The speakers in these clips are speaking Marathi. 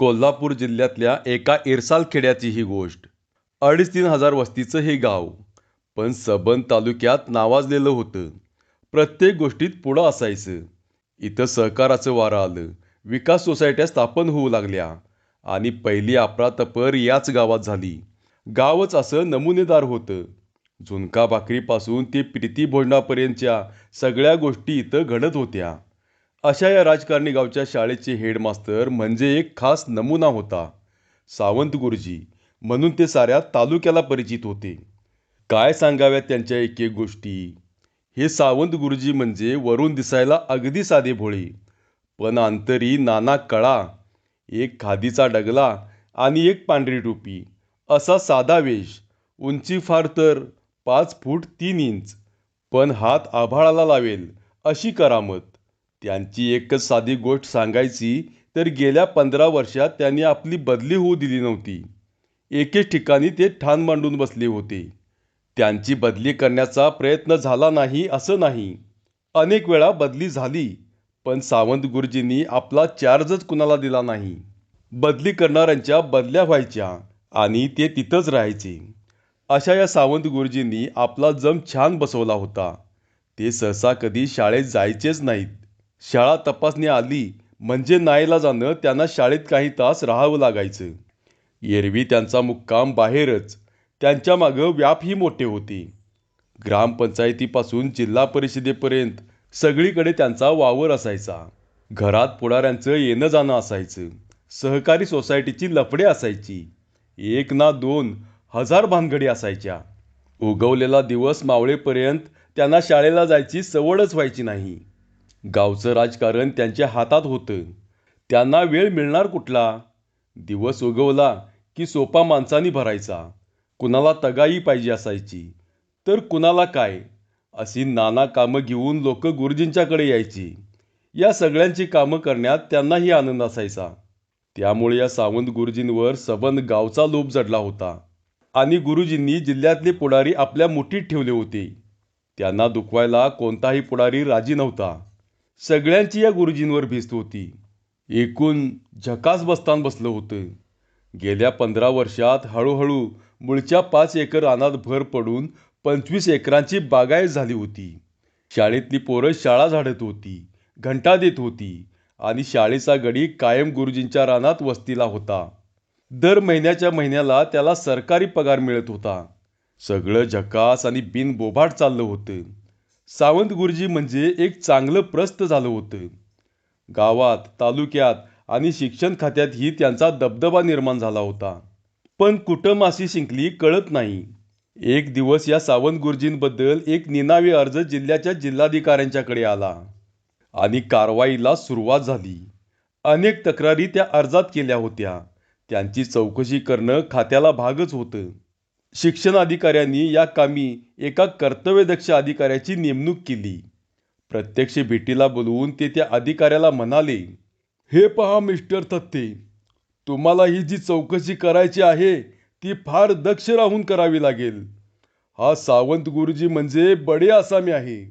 कोल्हापूर जिल्ह्यातल्या एका इरसाल खेड्याची ही गोष्ट. अडीच तीन हजार वस्तीचं हे गाव. पण सबन तालुक्यात नावाजलेलं होतं. प्रत्येक गोष्टीत पुढं असायचं. इथं सहकाराचं वारं आलं. विकास सोसायट्या स्थापन होऊ लागल्या. आणि पहिली आपरातपर याच गावात झाली. गावच असं नमुनेदार होतं. झुणका भाकरीपासून ते प्रीती भोजनापर्यंतच्या सगळ्या गोष्टी इथं घडत होत्या. अशा या राजकारणी गावच्या शाळेचे हेडमास्तर म्हणजे एक खास नमुना होता सावंत गुरुजी म्हणून ते साऱ्या तालुक्याला परिचित होते. काय सांगाव्यात त्यांच्या एक एक गोष्टी? हे सावंत गुरुजी म्हणजे वरून दिसायला अगदी साधे भोळे पण अंतरी नाना कळा एक खादीचा डगला आणि एक पांढरी टोपी असा साधा वेश उंची फार तर पाच फूट तीन इंच पण हात आभाळाला लावेल अशी करामत. त्यांची एकच साधी गोष्ट सांगायची तर गेल्या पंधरा वर्षात त्यांनी आपली बदली होऊ दिली नव्हती. एकेच ठिकाणी ते ठाण मांडून बसले होते. त्यांची बदली करण्याचा प्रयत्न झाला नाही असं नाही. अनेक वेळा बदली झाली पण सावंत गुरुजींनी आपला चार्जच कुणाला दिला नाही. बदली करणाऱ्यांच्या बदल्या व्हायच्या आणि ते तिथंच राहायचे. अशा या सावंत गुरुजींनी आपला जम छान बसवला होता. ते सहसा कधी शाळेत जायचेच नाहीत. शाळा तपासणी आली म्हणजे नाईला जाणं त्यांना शाळेत काही तास राहावं लागायचं. एरवी त्यांचा मुक्काम बाहेरच. त्यांच्या मागं व्यापही मोठे होते. ग्रामपंचायतीपासून जिल्हा परिषदेपर्यंत सगळीकडे त्यांचा वावर असायचा. घरात पुढाऱ्यांचं येणं जाणं असायचं. सहकारी सोसायटीची लफडे असायची. एक ना दोन हजार भानगडी असायच्या. उगवलेला दिवस मावळेपर्यंत त्यांना शाळेला जायची सवडच व्हायची नाही. गावचं राजकारण त्यांच्या हातात होतं. त्यांना वेळ मिळणार कुठला? दिवस उगवला की सोपा माणसानी भरायचा. कुणाला तगाई पाहिजे असायची. तर कुणाला काय? अशी नाना कामं घेऊन लोक गुरुजींच्याकडे यायची. या सगळ्यांची कामं करण्यात त्यांनाही आनंद असायचा. त्यामुळे या सावंत गुरुजींवर सबंध गावचा लोप जडला होता. आणि गुरुजींनी जिल्ह्यातले पुढारी आपल्या मुठीत ठेवले होते. त्यांना दुखवायला कोणताही पुढारी राजी नव्हता. सगळ्यांची या गुरुजींवर भिस्त होती. एकूण झकास बसतान बसलं होतं. गेल्या पंधरा वर्षात हळूहळू मुळच्या पाच एकर रानात भर पडून पंचवीस एकरांची बागायत झाली होती. शाळेतली पोरं शाळा झाडत होती घंटा देत होती आणि शाळेचा गडी कायम गुरुजींच्या रानात वस्तीला होता. दर महिन्याच्या महिन्याला त्याला सरकारी पगार मिळत होता. सगळं झकास आणि बिनबोभाट चाललं होतं. सावंत गुरुजी म्हणजे एक चांगलं प्रस्त झालं होतं. गावात तालुक्यात आणि शिक्षण खात्यातही त्यांचा दबदबा निर्माण झाला होता. पण कुठं मासी शिंकली कळत नाही. एक दिवस या सावंत गुरुजींबद्दल एक निनावी अर्ज जिल्ह्याच्या जिल्हाधिकाऱ्यांच्याकडे आला. आणि कारवाईला सुरुवात झाली. अनेक तक्रारी त्या अर्जात केल्या होत्या. त्यांची चौकशी करणं खात्याला भागच होतं. शिक्षण अधिकाऱ्यांनी या कामी एका कर्तव्यदक्ष अधिकाऱ्याची नेमणूक केली. प्रत्यक्ष भेटीला बोलवून ते त्या अधिकाऱ्याला म्हणाले हे पहा मिस्टर थत्ते तुम्हाला ही जी चौकशी करायची आहे ती फार दक्ष राहून करावी लागेल. हा सावंत गुरुजी म्हणजे बडे आसामी आहे.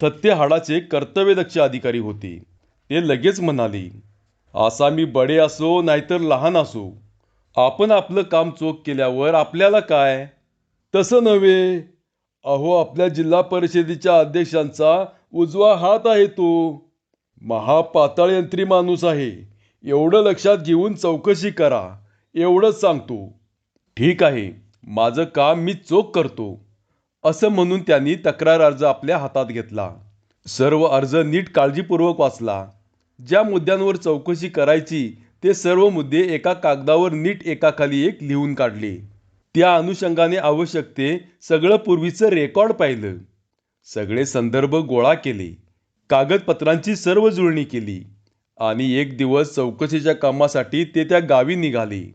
थत्ते हाडाचे कर्तव्यदक्ष अधिकारी होते. ते लगेच म्हणाले आसामी बडे असो नाहीतर लहान असो आपण आपलं काम चोख केल्यावर आपल्याला काय? तसं नव्हे. अहो आपल्या जिल्हा परिषदेच्या अध्यक्षांचा उजवा हात आहे तो. महापाताळ यंत्री माणूस आहे. एवढं लक्षात घेऊन चौकशी करा. एवढंच सांगतो. ठीक आहे. माझं काम मी चोख करतो. असं म्हणून त्यांनी तक्रार अर्ज आपल्या हातात घेतला. सर्व अर्ज नीट काळजीपूर्वक वाचला. ज्या मुद्द्यांवर चौकशी करायची ते सर्व मुद्दे एका कागदावर नीट एकाखाली एक लिहून काढले. त्या अनुषंगाने आवश्यक ते सगळं पूर्वीचं रेकॉर्ड पाहिलं. सगळे संदर्भ गोळा केले. कागदपत्रांची सर्व जुळणी केली. आणि एक दिवस चौकशीच्या कामासाठी ते त्या गावी निघाले.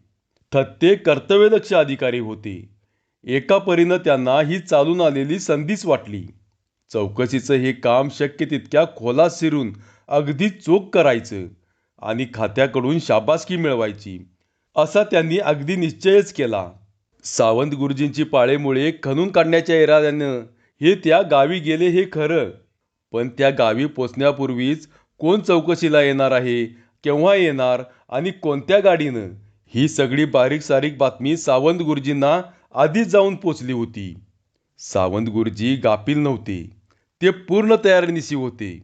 थत्ते कर्तव्यदक्ष अधिकारी होते. एका परीनं त्यांना ही चालून आलेली संधीच वाटली. चौकशीचं हे काम शक्य तितक्या खोलात शिरून अगदी चोख करायचं. आणि खात्याकडून शाबासकी मिळवायची. असा त्यांनी अगदी निश्चयच केला. सावंत गुरुजींची पाळेमुळे खणून काढण्याच्या इराद्यानं हे त्या गावी गेले हे खरं. पण त्या गावी पोचण्यापूर्वीच कोण चौकशीला येणार आहे केव्हा येणार आणि कोणत्या गाडीनं ही सगळी बारीक सारीक बातमी सावंत गुरुजींना आधीच जाऊन पोचली होती. सावंत गुरुजी गाफील नव्हते. ते पूर्ण तयारीनिशी होते.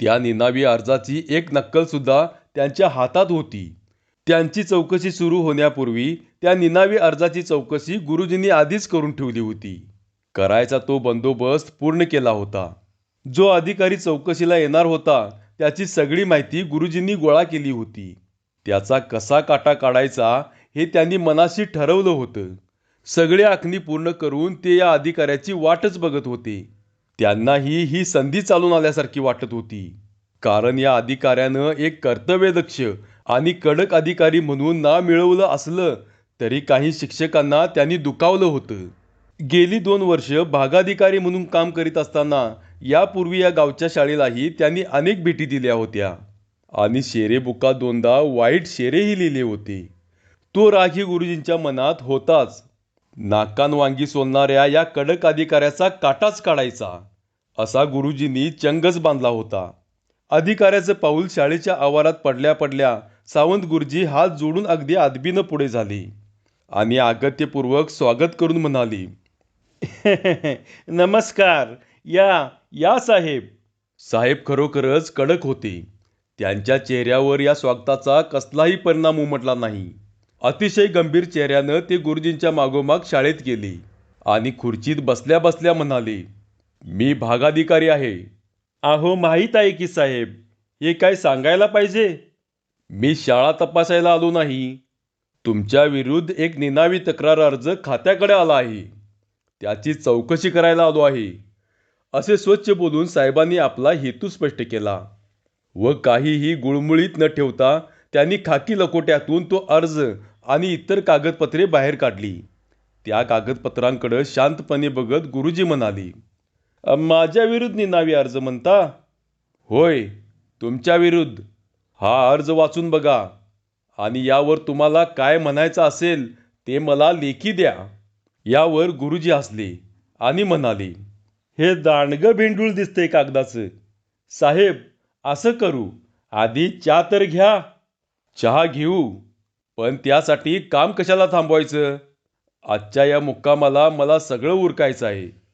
त्या निनावी अर्जाची एक नक्कलसुद्धा त्यांच्या हातात होती. त्यांची चौकशी सुरू होण्यापूर्वी त्या निनावी अर्जाची चौकशी गुरुजींनी आधीच करून ठेवली होती. करायचा तो बंदोबस्त पूर्ण केला होता. जो अधिकारी चौकशीला येणार होता त्याची सगळी माहिती गुरुजींनी गोळा केली होती. त्याचा कसा काटा काढायचा हे त्यांनी मनाशी ठरवलं होतं. सगळे आखणी पूर्ण करून ते या अधिकाऱ्याची वाटच बघत होते. त्यांनाही ही संधी चालून आल्यासारखी वाटत होती. कारण या अधिकाऱ्यानं एक कर्तव्यदक्ष आणि कडक अधिकारी म्हणून ना मिळवलं असलं तरी काही शिक्षकांना त्यांनी दुखावलं होतं. गेली दोन वर्ष भागाधिकारी म्हणून काम करीत असताना यापूर्वी या गावच्या शाळेलाही त्यांनी अनेक भेटी दिल्या होत्या. आणि शेरे बुका दोनदा वाईट शेरेही लिहिले होते. तो राखी गुरुजींच्या मनात होताच. नाकान वांगी सोलणाऱ्या या कडक अधिकाऱ्याचा काटाच काढायचा असा गुरुजींनी चंगच बांधला होता. अधिकाऱ्याचं पाऊल शाळेच्या आवारात पडल्या पडल्या सावंत गुरुजी हात जोडून अगदी आदबीनं पुढे झाले. आणि अगत्यपूर्वक स्वागत करून म्हणाली नमस्कार या या साहेब. साहेब खरोखरच कडक होते. त्यांच्या चेहऱ्यावर या स्वागताचा कसलाही परिणाम उमटला नाही. अतिशय गंभीर चेहऱ्यानं ते गुरुजींच्या मागोमाग शाळेत गेले आणि खुर्चीत बसल्या बसल्या म्हणाले मी भागाधिकारी आहे. अहो माहीत आहे की साहेब हे काय सांगायला पाहिजे? मी शाळा तपासायला आलो नाही. तुमच्या विरुद्ध एक निनावी तक्रार अर्ज खात्याकडे आला आहे. त्याची चौकशी करायला आलो आहे. असे स्वच्छ बोलून साहेबांनी आपला हेतू स्पष्ट केला. व काहीही गुळमुळीत न ठेवता त्यांनी खाकी लकोट्यातून तो अर्ज आणि इतर कागदपत्रे बाहेर काढली. त्या कागदपत्रांकडे शांतपणे बघत गुरुजी म्हणाले माझ्याविरुद्ध माझ्या विरुद्ध निनावी अर्ज म्हणता? होय तुमच्या विरुद्ध. हा अर्ज वाचून बघा. आणि यावर तुम्हाला काय म्हणायचं असेल ते मला लेखी द्या. यावर गुरुजी हसले आणि म्हणाले हे दांडगं भेंडूळ दिसतंय कागदाचं. साहेब असं करू. आधी चहा तर घ्या. चहा घेऊ. पण त्यासाठी काम कशाला थांबवायचं? आजच्या या मुक्कामाला मला सगळं उरकायचं आहे.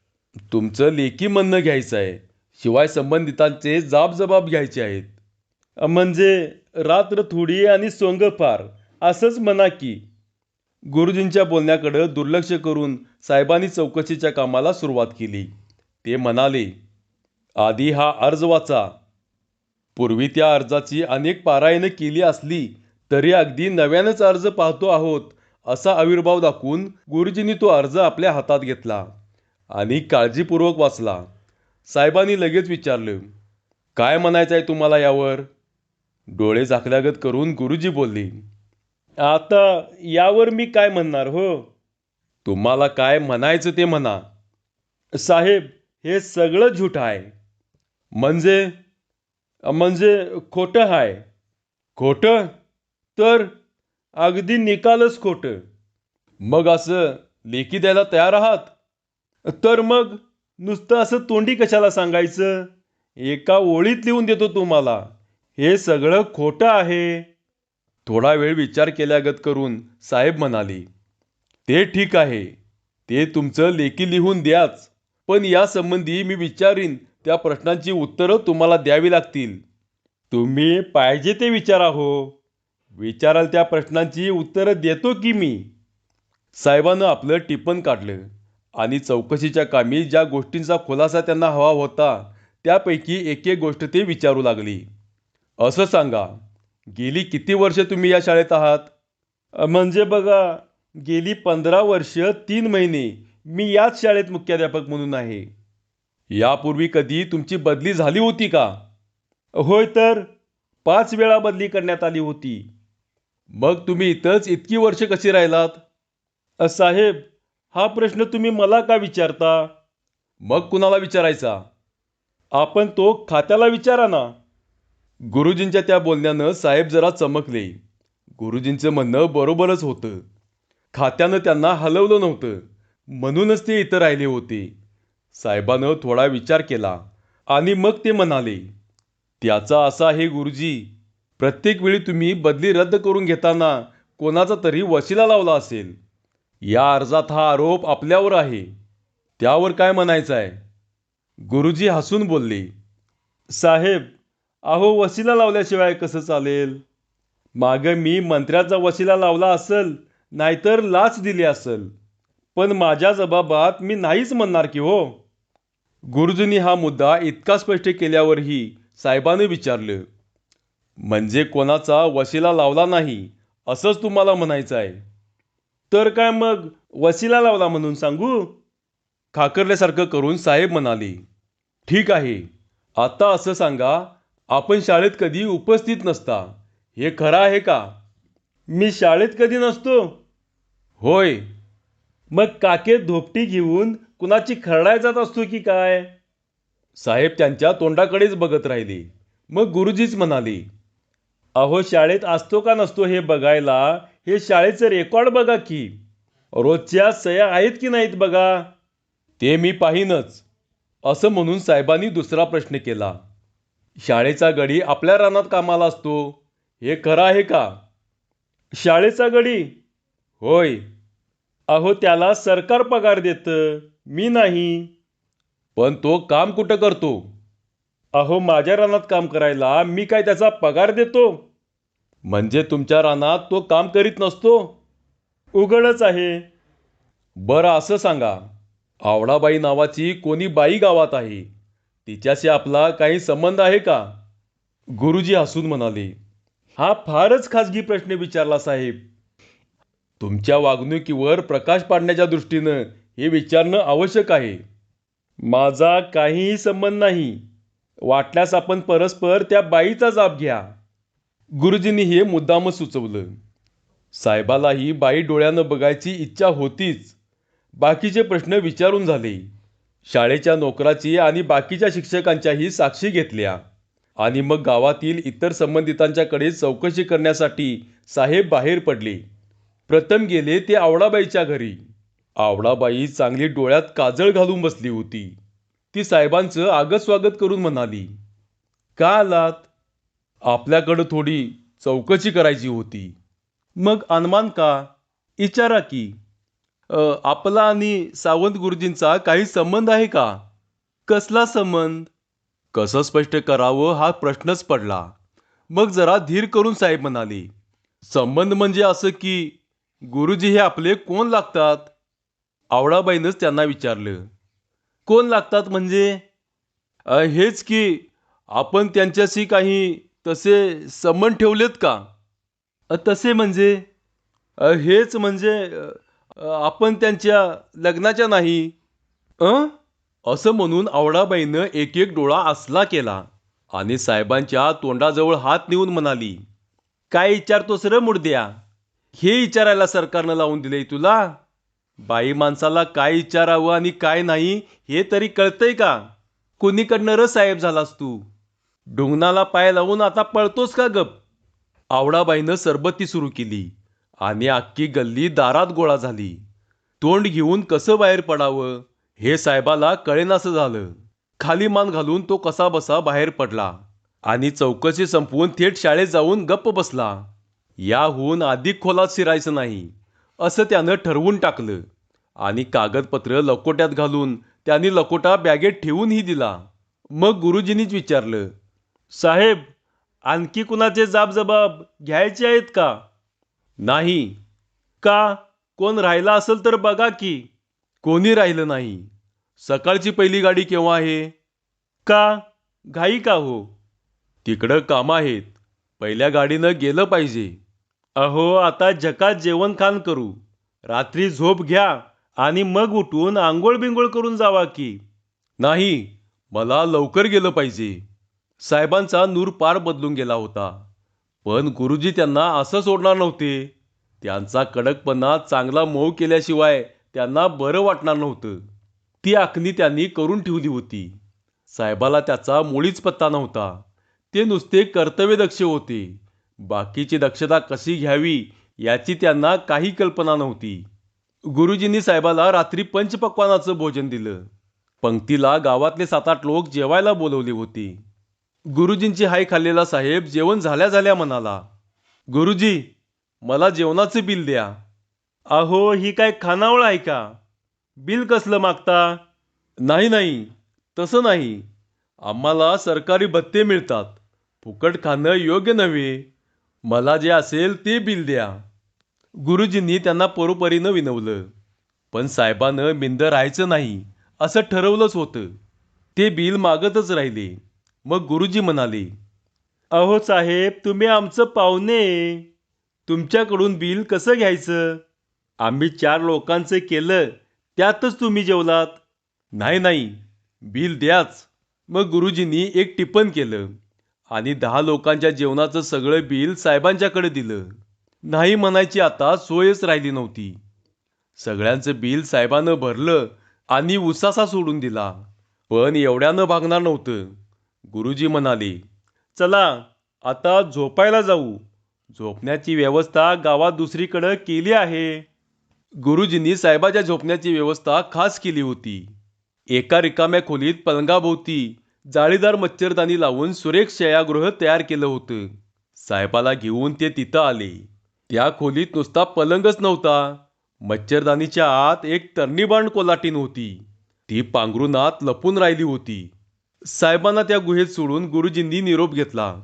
तुमचं लेखी म्हणणं घ्यायचं आहे. शिवाय संबंधितांचे जाबजबाब घ्यायचे आहेत. म्हणजे रात्र थोडी आणि सोंग फार असंच म्हणा की. गुरुजींच्या बोलण्याकडं दुर्लक्ष करून साहेबांनी चौकशीच्या कामाला सुरुवात केली. ते म्हणाले आधी हा अर्ज वाचा. पूर्वी त्या अर्जाची अनेक पारायणं केली असली तरी अगदी नव्यानंच अर्ज पाहतो आहोत असा आविर्भाव दाखवून गुरुजींनी तो अर्ज आपल्या हातात घेतला. आणि काळजीपूर्वक वाचला. साहेबांनी लगेच विचारले काय म्हणायचं आहे तुम्हाला यावर? डोळे झाकल्यागत करून गुरुजी बोलली आता यावर मी काय म्हणणार हो? तुम्हाला काय म्हणायचं ते म्हणा. साहेब हे सगळं झूठ आहे. म्हणजे म्हणजे खोटं आहे. खोटं? तर अगदी निकालच खोटं. मग असं लेखी द्यायला तयार आहात? तर मग नुसतं असं तोंडी कशाला सांगायचं? एका ओळीत लिहून देतो तुम्हाला. हे सगळं खोटं आहे. थोडा वेळ विचार केल्यागत करून साहेब म्हणाले ते ठीक आहे. ते तुमचं लेखी लिहून द्याच. पण यासंबंधी मी विचारीन त्या प्रश्नांची उत्तरं तुम्हाला द्यावी लागतील. तुम्ही पाहिजे ते विचारा हो विचाराल त्या प्रश्नांची उत्तरं देतो की मी? साहेबानं आपलं टिपण काढलं. आणि चौकशीच्या कामी ज्या गोष्टींचा खुलासा त्यांना हवा होता त्यापैकी एक एक गोष्ट ते विचारू लागली. असं सांगा गेली किती वर्ष तुम्ही या शाळेत आहात? म्हणजे बघा गेली पंधरा वर्ष तीन महिने मी याच शाळेत मुख्याध्यापक म्हणून आहे. यापूर्वी कधी तुमची बदली झाली होती का? होय तर पाच वेळा बदली करण्यात आली होती. मग तुम्ही इथंच इतकी वर्ष कशी राहिलात? साहेब हा प्रश्न तुम्ही मला का विचारता? मग कुणाला विचारायचा? आपण तो खात्याला विचारा ना. गुरुजींच्या त्या बोलण्यानं साहेब जरा चमकले. गुरुजींचं म्हणणं बरोबरच होतं. खात्यानं त्यांना हलवलं नव्हतं. म्हणूनच ते इथं राहिले होते. साहेबानं थोडा विचार केला आणि मग ते म्हणाले त्याचा असा आहे गुरुजी प्रत्येक वेळी तुम्ही बदली रद्द करून घेताना कोणाचा तरी वशिला लावला असेल. या अर्जात हा आरोप आपल्यावर आहे. त्यावर काय म्हणायचं आहे गुरुजी हसून बोलले साहेब अहो वशिला लावल्याशिवाय कसं चालेल? मागं मी मंत्र्याचा वशिला लावला असल नाहीतर लाच दिली असल. पण माझ्या जबाबात मी नाहीच म्हणणार की हो. गुरुजींनी हा मुद्दा इतका स्पष्ट केल्यावरही साहेबाने विचारलं म्हणजे कोणाचा वशिला लावला नाही असंच तुम्हाला म्हणायचं आहे तर काय मग? वसिला लावला म्हणून सांगू? खाकरल्यासारखं करून साहेब म्हणाले ठीक आहे. आता असं सांगा आपण शाळेत कधी उपस्थित नसता. हे खरं आहे का? मी शाळेत कधी नसतो. होय. मग काकेत धोपटी घेऊन कुणाची खरडाय जात असतो की काय? साहेब त्यांच्या तोंडाकडेच बघत राहिले. मग गुरुजीच म्हणाले अहो शाळेत असतो का नसतो हे बघायला? हे शाळेचं रेकॉर्ड बघा की. रोजच्या सया आहेत की नाहीत बघा? ते मी पाहीनच. असं म्हणून साहेबांनी दुसरा प्रश्न केला. शाळेचा गडी आपल्या रानात कामाला असतो. हे खरं आहे का? शाळेचा गडी? होय. अहो त्याला सरकार पगार देतं. मी नाही. पण तो काम कुठं करतो? अहो माझ्या रानात काम करायला मी काय त्याचा पगार देतो? म्हणजे तुमच्या रानात तो काम करीत नसतो? उघडच आहे. बरं असं सांगा. आवडाबाई नावाची कोणी बाई गावात आहे? तिच्याशी आपला काही संबंध आहे का? गुरुजी हसून म्हणाले हा फारच खाजगी प्रश्न विचारला साहेब. तुमच्या वागणुकीवर प्रकाश पाडण्याच्या दृष्टीनं हे विचारणं आवश्यक आहे. माझा काहीही संबंध नाही. वाटल्यास आपण परस्पर त्या बाईचा जाब घ्या. गुरुजींनी हे मुद्दामच सुचवलं. साहेबालाही बाई डोळ्यानं बघायची इच्छा होतीच. बाकीचे प्रश्न विचारून झाले. शाळेच्या नोकराची आणि बाकीच्या शिक्षकांच्याही साक्षी घेतल्या. आणि मग गावातील इतर संबंधितांच्याकडे चौकशी करण्यासाठी साहेब बाहेर पडले. प्रथम गेले ते आवडाबाईच्या घरी. आवडाबाई चांगली डोळ्यात काजळ घालून बसली होती. ती साहेबांचं आगत स्वागत करून म्हणाली का आलात? आपल्याकडं थोडी चौकशी करायची होती. मग अनुमान का? विचारा की. आपला आणि सावंत गुरुजींचा काही संबंध आहे का? कसला संबंध? कसं स्पष्ट करावं हा प्रश्नच पडला. मग जरा धीर करून साहेब म्हणाले संबंध म्हणजे असं की गुरुजी हे आपले कोण लागतात? आवडाबाईनंच त्यांना विचारलं. कोण लागतात म्हणजे? हेच की आपण त्यांच्याशी काही तसे समन ठेवलेत का? तसे म्हणजे? हेच म्हणजे आपण त्यांच्या लग्नाच्या नाही असं म्हणून आवडाबाईनं एक एक डोळा असला केला आणि साहेबांच्या तोंडाजवळ हात नेऊन म्हणाली काय विचारतोस र मुडद्या हे विचारायला सरकारनं लावून दिलंय तुला? बाई माणसाला काय विचारावं आणि काय नाही हे तरी कळतंय का? कोणीकडनं र साहेब झालास तू? डुंगणाला पाय लावून आता पळतोस का गप? आवडाबाईनं सरबती सुरू केली आणि अख्खी गल्ली दारात गोळा झाली. तोंड घेऊन कसं बाहेर पडावं हे साहेबाला कळेनासं झालं. खाली मान घालून तो कसा बसा बाहेर पडला आणि चौकशी संपवून थेट शाळेत जाऊन गप्प बसला. याहून अधिक खोलात शिरायचं नाही असं त्यानं ठरवून टाकलं आणि कागदपत्र लकोट्यात घालून त्यांनी लकोटा बॅगेत ठेवूनही दिला. मग गुरुजींनीच विचारलं साहेब आणखी कुणाचे जाबजबाब घ्यायचे आहेत का? नाही. का? कोण राहिला असेल तर बघा की. कोणी राहिलं नाही? सकाळची पहिली गाडी केव्हा आहे? का? घाई का हो? तिकडं कामं आहेत. पहिल्या गाडीनं गेलं पाहिजे. अहो आता जकात जेवण खान करू. रात्री झोप घ्या आणि मग उठून आंघोळ बिंगोळ करून जावा की. नाही मला लवकर गेलं पाहिजे. साहेबांचा नूर पार बदलून गेला होता. पण गुरुजी त्यांना असं सोडणार नव्हते. त्यांचा कडकपणा चांगला मऊ केल्याशिवाय त्यांना बरं वाटणार नव्हतं. ती आखणी त्यांनी करून ठेवली होती. साहेबाला त्याचा मुळीच पत्ता नव्हता. ते नुसते कर्तव्यदक्ष होते. बाकीची दक्षता कशी घ्यावी याची त्यांना काही कल्पना नव्हती. गुरुजींनी साहेबाला रात्री पंचपक्वानाचं भोजन दिलं. पंक्तीला गावातले सात आठ लोक जेवायला बोलवले होते. गुरुजींची हाय खाल्लेला साहेब जेवण झाल्या झाल्या म्हणाला गुरुजी मला जेवणाचं बिल द्या. अहो ही काय खानावळ आहे का? बिल कसलं मागता? नाही नाही तसं नाही. आम्हाला सरकारी भत्ते मिळतात. फुकट खाणं योग्य नव्हे. मला जे असेल ते बिल द्या. गुरुजींनी त्यांना परोपरीनं विनवलं. पण साहेबानं मिंद राहायचं नाही असं ठरवलंच होतं. ते बिल मागतच राहिले. मग गुरुजी म्हणाले अहो साहेब तुम्ही आमचं पाहुणे. तुमच्याकडून बिल कसं घ्यायचं? आम्ही चार लोकांचं केलं त्यातच तुम्ही जेवलात. नाही नाही बिल द्याच. मग गुरुजींनी एक टिप्पण केलं आणि दहा लोकांच्या जेवणाचं सगळं बिल साहेबांच्याकडे दिलं. नाही म्हणायची आता सोयच राहिली नव्हती. सगळ्यांचं बिल साहेबानं भरलं आणि उसासा सोडून दिला. पण एवढ्यानं भागणार नव्हतं. गुरुजी म्हणाले चला आता झोपायला जाऊ. झोपण्याची व्यवस्था गावात दुसरीकडं केली आहे. गुरुजींनी साहेबाच्या झोपण्याची व्यवस्था खास केली होती. एका रिकाम्या खोलीत पलंगाभोवती जाळीदार मच्छरदाणी लावून सुरेख शयागृह तयार केलं होतं. साहेबाला घेऊन ते तिथं आले. त्या खोलीत नुसता पलंगच नव्हता. मच्छरदानीच्या आत एक तरणीबाण कोलाटीन होती. ती पांघरुणात लपून राहिली होती. साहेबांना त्या गुहेत सोडून गुरुजींनी निरोप घेतला.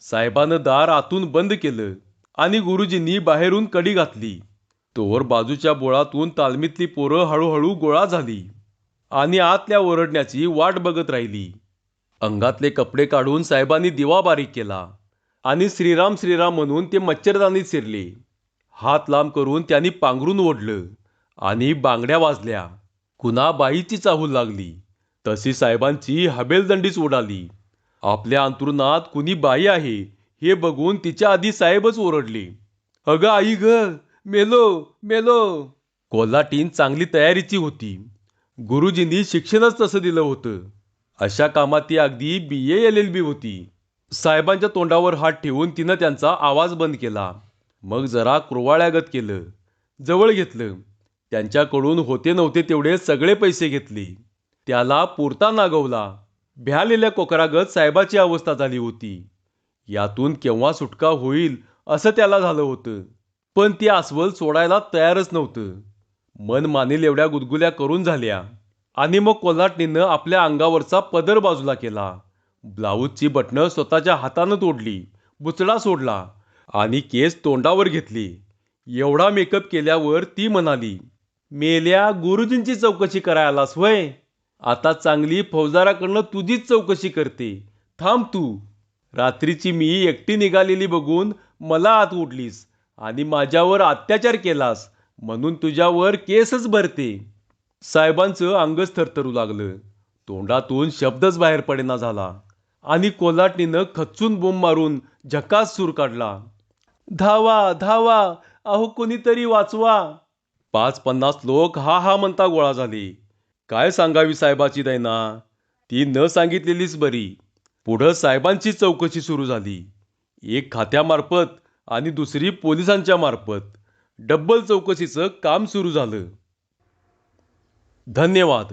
साहेबानं दार आतून बंद केलं आणि गुरुजींनी बाहेरून कडी घातली. तोवर बाजूच्या बोळातून तालमीतली पोरं हळूहळू गोळा झाली आणि आतल्या ओरडण्याची वाट बघत राहिली. अंगातले कपडे काढून साहेबांनी दिवा बारीक केला आणि श्रीराम श्रीराम म्हणून ते मच्छरदानीत शिरले. हात लांब करून त्यांनी पांघरून ओढलं आणि बांगड्या वाजल्या. कुणा बाईची चाहूल लागली. तशी साहेबांची हबेलदंडीच उडाली. आपल्या अंतरुणात कुणी बाई आहे हे बघून तिच्या आधी साहेबच ओरडले. अगं आई ग मेलो मेलो. कोल्हाटीन चांगली तयारीची होती. गुरुजींनी शिक्षणच तसं दिलं होतं. अशा कामात ती अगदी बी एल एल बी होती. साहेबांच्या तोंडावर हात ठेवून तिनं त्यांचा आवाज बंद केला. मग जरा कुरवाळ्यागत केलं. जवळ घेतलं. त्यांच्याकडून होते नव्हते तेवढे सगळे पैसे घेतले. त्याला पुरता नागवला. भ्यालेल्या कोकरागत साहेबाची अवस्था झाली होती. यातून केव्हा सुटका होईल असं त्याला झालं होतं. पण ती अस्वल सोडायला तयारच नव्हतं. मन मानेल एवढ्या गुदगुल्या करून झाल्या. आणि मग कोल्हाटणीनं आपल्या अंगावरचा पदर बाजूला केला. ब्लाऊजची बटणं स्वतःच्या हातानं तोडली. बुचडा सोडला. आणि केस तोंडावर घेतली. एवढा मेकअप केल्यावर ती म्हणाली मेल्या गुरुजींची चौकशी करायलास वय आता चांगली फौजदाराकडनं तुझीच चौकशी करते. थांब तू. रात्रीची मी एकटी निघालेली बघून मला आत उठलीस आणि माझ्यावर अत्याचार केलास म्हणून तुझ्यावर केसच भरते. साहेबांचं अंगच थरथरू लागलं. तोंडातून शब्दच बाहेर पडेना झाला आणि कोलाटणीनं खच्चून बोंब मारून झकास सूर काढला. धावा धावा अहो कोणीतरी वाचवा. पाच पन्नास लोक हा हा म्हणता गोळा झाले. काय सांगावी साहेबाची दैना? ती न सांगितलेलीच बरी. पुढं साहेबांची चौकशी सुरू झाली. एक खात्यामार्फत आणि दुसरी पोलिसांच्या मार्फत डब्बल चौकशीचं काम सुरू झालं. धन्यवाद.